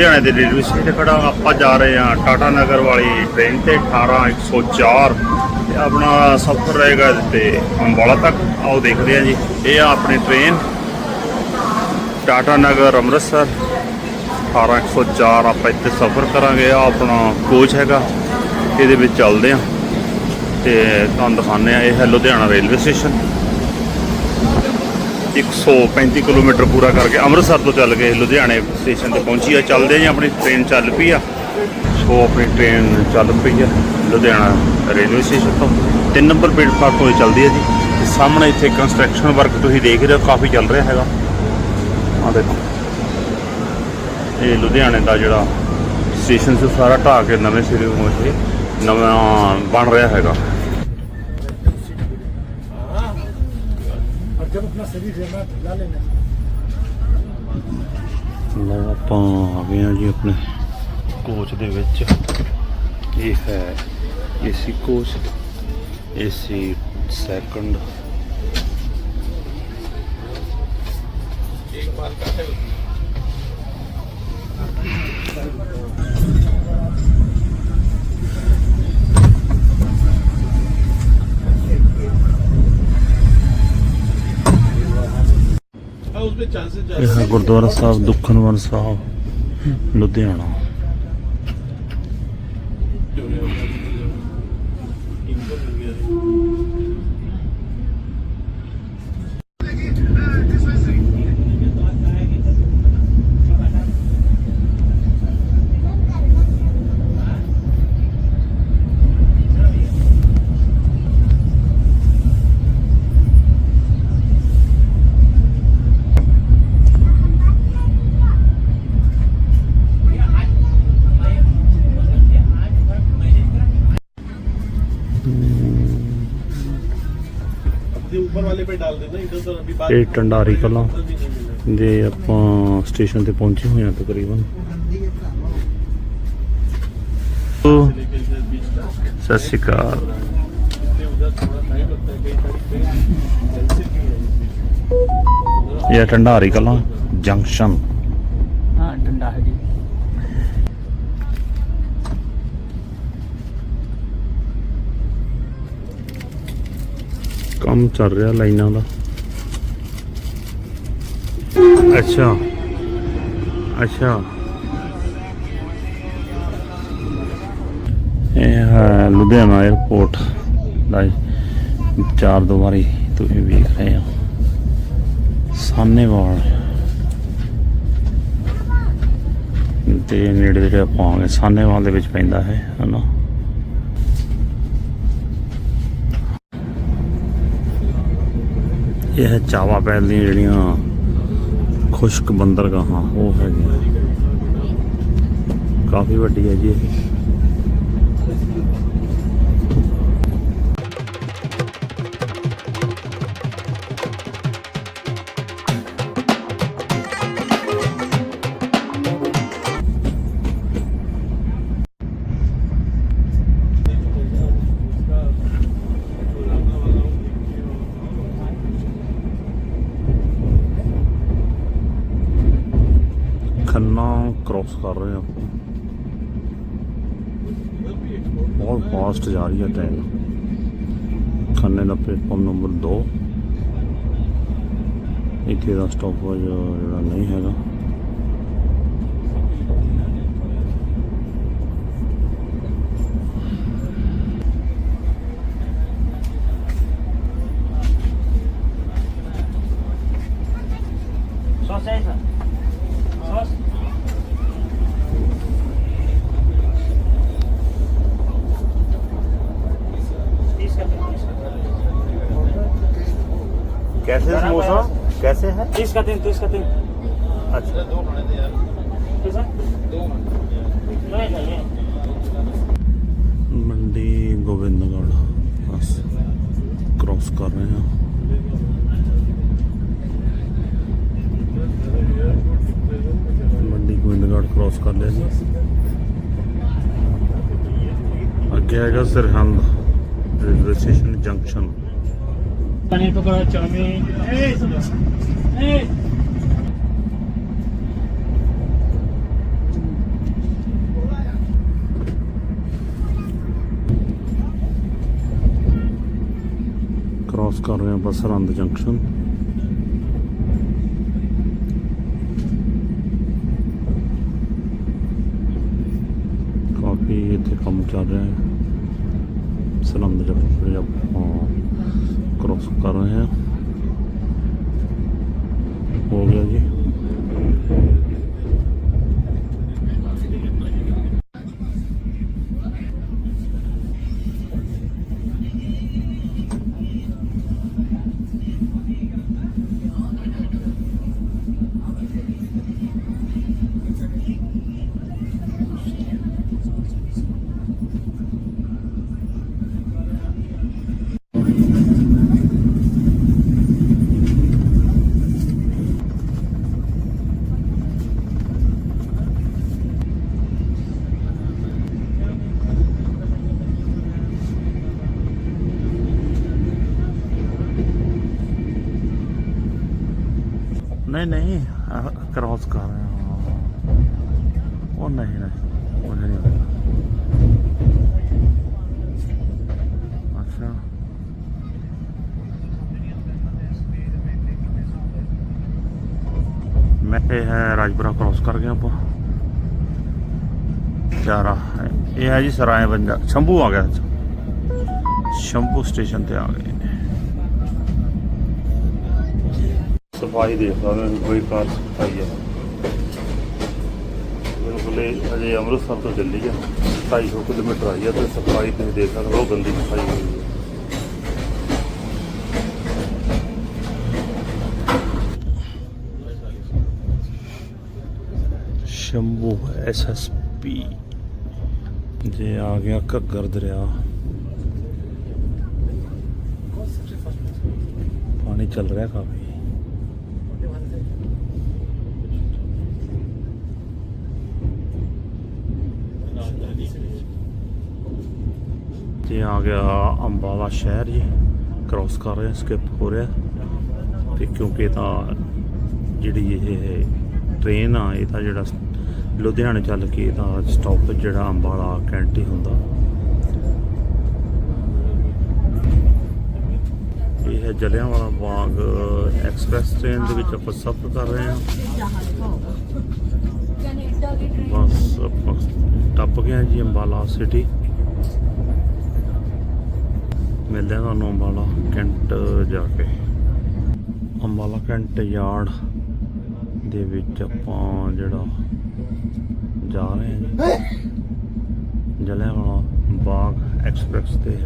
ਲੁਧਿਆਣੇ ਦੇ railway station ਤੇ ਖੜਾ ਆਪਾਂ ਜਾ ਰਹੇ ਹਾਂ ਟਾਟਾ ਨਗਰ ਵਾਲੀ ਟ੍ਰੇਨ ਤੇ 18104 ਤੇ ਆਪਣਾ ਸਫ਼ਰ ਰਹੇਗਾ ਇਹਦੇ ਤੇ ਅੰਬਾਲਾ ਤੱਕ। ਆਓ ਦੇਖਦੇ ਹਾਂ ਜੀ। ਇਹ ਆ ਆਪਣੀ ਟ੍ਰੇਨ। ਟਾਟਾ ਨਗਰ ਅੰਮ੍ਰਿਤਸਰ 18104 ਆਪਾਂ ਇੱਥੇ ਸਫ਼ਰ ਕਰਾਂਗੇ। ਆ ਆਪਣਾ ਕੋਚ ਹੈਗਾ। ਇਹਦੇ ਵਿੱਚ ਚੱਲਦੇ ਹਾਂ। ਤੇ ਤੁਹਾਨੂੰ ਦਿਖਾਉਂਦੇ ਆ ਇਹ ਹੈ ਲੁਧਿਆਣਾ ਰੇਲਵੇ ਸਟੇਸ਼ਨ। 135 ਕਿਲੋਮੀਟਰ ਪੂਰਾ ਕਰਕੇ ਅੰਮ੍ਰਿਤਸਰ ਤੋਂ ਚੱਲ ਕੇ ਲੁਧਿਆਣੇ ਸਟੇਸ਼ਨ ਤੇ ਪਹੁੰਚੀ ਆ। ਚੱਲਦੇ ਜੀ, ਆਪਣੀ ਟ੍ਰੇਨ ਚੱਲ ਪਈ ਆ। ਸੋ ਆਪਣੀ ਟ੍ਰੇਨ ਚੱਲ ਪਈ ਆ ਲੁਧਿਆਣਾ ਰੇਲਵੇ ਸਟੇਸ਼ਨ ਤੋਂ। ਤਿੰਨ ਨੰਬਰ ਪਲੇਟਫਾਰਮ ਤੋਂ ਇਹ ਚੱਲਦੀ ਹੈ ਜੀ। ਤੇ ਸਾਹਮਣੇ ਇੱਥੇ ਕੰਸਟਰਕਸ਼ਨ ਵਰਕ ਤੁਸੀਂ ਦੇਖ ਰਹੇ ਹੋ, ਕਾਫੀ ਚੱਲ ਰਿਹਾ ਹੈਗਾ। ਆ ਦੇਖੋ। ਇਹ ਲੁਧਿਆਣੇ ਦਾ ਜਿਹੜਾ ਸਟੇਸ਼ਨ ਸੀ ਸਾਰਾ ਢਾਹ ਕੇ ਨਵੇਂ ਸਿਰੇ ਤੋਂ ਇਹ ਨਵਾਂ ਬਣ ਰਿਹਾ ਹੈਗਾ। जब अपना शरीर रहना ला लेना ਲਓ ਆਪਾਂ ਆ ਗਏ ਹਾਂ ਜੀ ਆਪਣੇ ਕੋਚ ਦੇ ਵਿੱਚ ਇਹ ਹੈ ਏਸੀ ਕੋਚ ਏਸੀ ਸੈਕੰਡ हाँ उसमें चांसेस ਇਹ ਗੁਰਦੁਆਰਾ ਸਾਹਿਬ ਦੁਖਨਵਰ ਸਾਹਿਬ ਲੁਧਿਆਣਾ। ऊपर वाले पे डाल देना इधर तो अभी बात ਇਹ ਟੰਡਾਰੀ ਕਲਾਂ भी नहीं मिलेगा ਦੇ ਆਪਾਂ ਸਟੇਸ਼ਨ ਤੇ ਪਹੁੰਚੇ ਹੋਏ ਹਾਂ ਤਕਰੀਬਨ ਉਹ, लेके इधर बीच तक ਸਤਿ ਸ਼੍ਰੀ ਅਕਾਲ इसलिए उधर थोड़ा टाइम लगता है कई सारी ट्रेन कैंसिल भी है इस बीच में। ਇਹ ਟੰਡਾਰੀ ਕਲਾਂ ਜੰਕਸ਼ਨ हाँ डंडा है जी ਕੰਮ ਚੱਲ ਰਿਹਾ ਲਾਈਨਾਂ ਦਾ। ਅੱਛਾ। ਅੱਛਾ। ਇਹ ਹੈ ਲੁਧਿਆਣਾ 에ਅਰਪੋਰਟ ਦਾ ਚਾਰ ਦੁਆਰੀ ਤੁਸੀਂ ਵੇਖ ਰਹੇ ਹੋ। ਸਾਹਨੇਵਾਲ। ਤੇ ਨੇੜੇ ਜਿਹੜੇ ਆਪਾਂ ਆ ਸਾਹਨੇਵਾਲ ਦੇ ਵਿੱਚ ਪੈਂਦਾ ਹੈ ਹਨਾ ਇਹ ਹੈ ਚਾਵਾ ਪੈਲ ਦੀਆਂ ਜਿਹੜੀਆਂ ਖੁਸ਼ਕ ਬੰਦਰਗਾਹਾਂ, ਉਹ ਹੈਗੀਆਂ। ਕਾਫੀ ਵੱਡੀ ਹੈ ਜੀ ਇਹ। ਖੰਨਾ ਕ੍ਰੋਸ ਕਰ ਰਹੇ ਹਾਂ ਆਪਾਂ ਬਹੁਤ ਫਾਸਟ ਜਾ ਰਹੀ ਹੈ ਟ੍ਰੇਨ ਖੰਨੇ ਦਾ ਪਲੇਟਫਾਰਮ ਨੰਬਰ 2 ਇੱਥੇ ਦਾ ਸਟਾਪੇਜ ਜਿਹੜਾ ਨਹੀਂ ਹੈਗਾ। कैसे समोसा कैसे है तीस का तीन तीस का तीन अच्छा कैसा नहीं चाहिए ਮੰਡੀ ਗੋਬਿੰਦਗੜ੍ਹ ਬਸ ਕ੍ਰੋਸ ਕਰ ਰਹੇ ਹਾਂ ਮੰਡੀ ਗੋਬਿੰਦਗੜ੍ਹ ਕ੍ਰੋਸ ਕਰ ਲਿਆ ਜੀ ਅੱਗੇ ਹੈਗਾ Sirhind railway station junction paneer pakora ਚਾਮੀ ਏ ਏ ਕ੍ਰਾਸ ਕਰ ਰਹੇ ਹਾਂ ਬਸਰੰਦ ਜੰਕਸ਼ਨ ਕਾਫੀ ਇੱਥੇ ਕੰਮ ਚੱਲ ਰਿਹਾ ਹੈ। ਸਰਹੰਦ ਜੰਕਸ਼ਨ ਆਪਾਂ ਕ੍ਰੋਸ ਕਰ ਰਹੇ ਹਾਂ। ਹੋ ਗਿਆ ਜੀ ਨਹੀਂ ਨਹੀਂ ਕ੍ਰਾਸ ਕਰ ਰਹੇ ਹਾਂ ਉਹ ਨਹੀਂ ਨਹੀਂ ਉਹ ਨਹੀਂ ਅੱਛਾ ਮੈਂ ਇਹ ਹੈ ਰਾਜਪੁਰਾ ਕ੍ਰਾਸ ਕਰ ਗਿਆ ਆਪਾਂ ਚਾਰਾ ਇਹ ਹੈ ਜੀ ਸਰਾਏ ਬੰਜਾ ਸ਼ੰਭੂ ਆ ਗਿਆ ਸ਼ੰਭੂ ਸਟੇਸ਼ਨ ਤੇ ਆ ਗਏ ਸਫ਼ਾਈ ਦੇਖ ਸਕਦੇ ਹੋ ਕੋਈ ਕਾਰ ਸਫ਼ਾਈ ਹੈ ਬਿਲਕੁਲ ਇਹ ਅਜੇ ਅੰਮ੍ਰਿਤਸਰ ਤੋਂ ਦਿੱਲੀ ਆ 250 ਕਿਲੋਮੀਟਰ ਆਈ ਆ ਤੇ ਸਫ਼ਾਈ ਤੁਸੀਂ ਦੇਖ ਸਕਦੇ ਹੋ ਗੰਦੀ ਸਫ਼ਾਈ ਹੋਈ ਹੈ ਸ਼ੰਭੂ ਐਸਐਸਪੀ ਜੇ ਆ ਗਿਆ ਘੱਗਰ ਦਰਿਆ। ਪਾਣੀ ਚੱਲ ਰਿਹਾ ਕਾਫੀ। ਤੇ ਆ ਗਿਆ ਅੰਬਾਲਾ ਸ਼ਹਿਰ ਜੀ। ਕ੍ਰਾਸ ਕਰ ਰਹੇ ਸਕਿਪ ਹੋ ਰਿਹਾ। ਤੇ ਕਿਉਂਕਿ ਇਹ ਤਾਂ ਜਿਹੜੀ ਇਹ ਟ੍ਰੇਨ ਆ, ਇਹ ਤਾਂ ਜਿਹੜਾ ਲੁਧਿਆਣੇ ਚੱਲ ਕੇ ਇਹਦਾ ਸਟਾਪ ਜਿਹੜਾ ਅੰਬਾਲਾ ਕੈਂਟ ਹੀ ਹੁੰਦਾ। ਇਹ ਹੈ ਜਲਿਆਂਵਾਲਾ ਬਾਗ ਐਕਸਪ੍ਰੈਸ ਟ੍ਰੇਨ ਦੇ ਵਿੱਚ ਆਪਾਂ ਸਫ਼ਰ ਕਰ ਰਹੇ ਹਾਂ। ਬਸ ਆਪਾਂ ਟੱਪ ਗਏ ਹਾਂ ਜੀ ਅੰਬਾਲਾ ਸਿਟੀ ਮਿਲਦੇ ਹਾਂ ਤੁਹਾਨੂੰ ਅੰਬਾਲਾ ਕੈਂਟ ਜਾ ਕੇ ਅੰਬਾਲਾ ਕੈਂਟ ਯਾਰਡ ਦੇ ਵਿੱਚ ਆਪਾਂ ਜਿਹੜਾ ਜਾ ਰਹੇ ਹਾਂ ਜੀ ਜਲਿਆਂਵਾਲਾ ਬਾਗ ਐਕਸਪ੍ਰੈਸ ਦੇ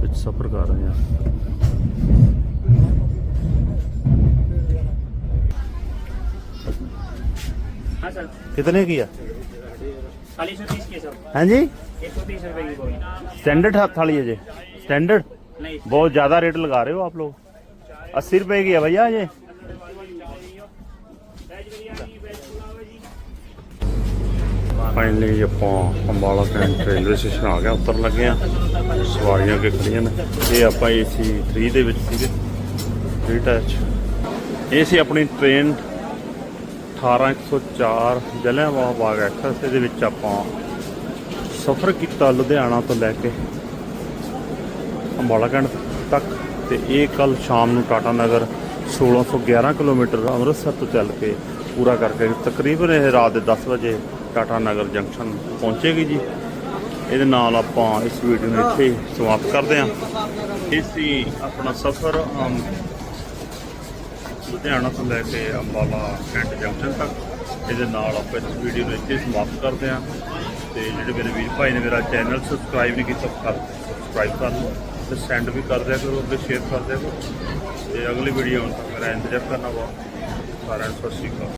ਵਿੱਚ ਸਫ਼ਰ ਕਰ ਰਹੇ ਹਾਂ हाँ सर कितने की है चालीस सौ तीस की है सर हाँ जी एक सौ तीस रुपए की बोरी स्टैंडर्ड थाली है जी स्टैंडर्ड नहीं बहुत ज्यादा रेट लगा रहे हो आप लोग अस्सी रुपए की है भैया ये ਫਾਈਨਲੀ ਆਪਾਂ ਅੰਬਾਲਾ ਕੈਂਟ ਰੇਲਵੇ ਸਟੇਸ਼ਨ ਆ ਗਿਆ ਉੱਤਰ ਲੱਗੇ ਆ ਸਵਾਰੀਆਂ ਅੱਗੇ ਖੜੀਆਂ ਨੇ ਇਹ ਆਪਾਂ ਏਸੀ 3 ਦੇ ਵਿੱਚ ਸੀਗੇ 3 ਟੱਚ ਇਹ ਸੀ ਆਪਣੀ ਟ੍ਰੇਨ 18104 ਜਲਿਆਂਵਾਲਾ ਬਾਗ ਐਕਸਪ੍ਰੈਸ ਦੇ ਵਿੱਚ ਆਪਾਂ ਸਫ਼ਰ ਕੀਤਾ ਲੁਧਿਆਣਾ ਤੋਂ ਲੈ ਕੇ ਅੰਬਾਲਾ ਕੈਂਟ ਤੱਕ ਤੇ ਇਹ ਕੱਲ ਸ਼ਾਮ ਨੂੰ ਟਾਟਾ ਨਗਰ 1611 ਕਿਲੋਮੀਟਰ ਅੰਮ੍ਰਿਤਸਰ ਤੋਂ ਚੱਲ ਕੇ ਪੂਰਾ ਕਰਕੇ ਤਕਰੀਬਨ ਇਹ ਰਾਤ ਦੇ 10 ਵਜੇ ਟਾਟਾ ਨਗਰ ਜੰਕਸ਼ਨ ਪਹੁੰਚੇਗੀ ਜੀ। ਇਹਦੇ ਨਾਲ ਆਪਾਂ ਇਸ ਵੀਡੀਓ ਨੂੰ ਇੱਥੇ ਸਮਾਪਤ ਕਰਦੇ ਹਾਂ। ਇਹ ਆਪਣਾ ਸਫ਼ਰ ਅਮ, ਲੁਧਿਆਣਾ ਤੋਂ ਲੈ ਕੇ ਅੰਬਾਲਾ ਕੈਂਟ ਜੰਕਸ਼ਨ ਤੱਕ। ਇਹਦੇ ਨਾਲ ਆਪਾਂ ਇਸ ਵੀਡੀਓ ਨੂੰ ਇੱਥੇ ਸਮਾਪਤ ਕਰਦੇ ਹਾਂ। ਤੇ ਜਿਹੜੇ ਮੇਰੇ ਵੀਰ ਭਾਈ ਨੇ ਮੇਰਾ ਚੈਨਲ ਸਬਸਕ੍ਰਾਈਬ ਨਹੀਂ ਕੀਤਾ ਕਰ ਸਬਸਕ੍ਰਾਈਬ ਕਰ ਲਓ। ਤੇ ਸੈਂਡ ਵੀ ਕਰ ਦਿਆ ਕਰੋ ਅੱਗੇ ਸ਼ੇਅਰ ਕਰ ਦਿਆ ਕਰੋ। ਤੇ ਅਗਲੀ ਵੀਡੀਓ ਆਉਣ ਤੱਕ ਮੇਰਾ ਇੰਤਜ਼ਾਰ ਕਰਨਾ ਵਾ। ਸਾਰਿਆਂ ਨੂੰ ਸਤਿ ਸ਼੍ਰੀ ਅਕਾਲ।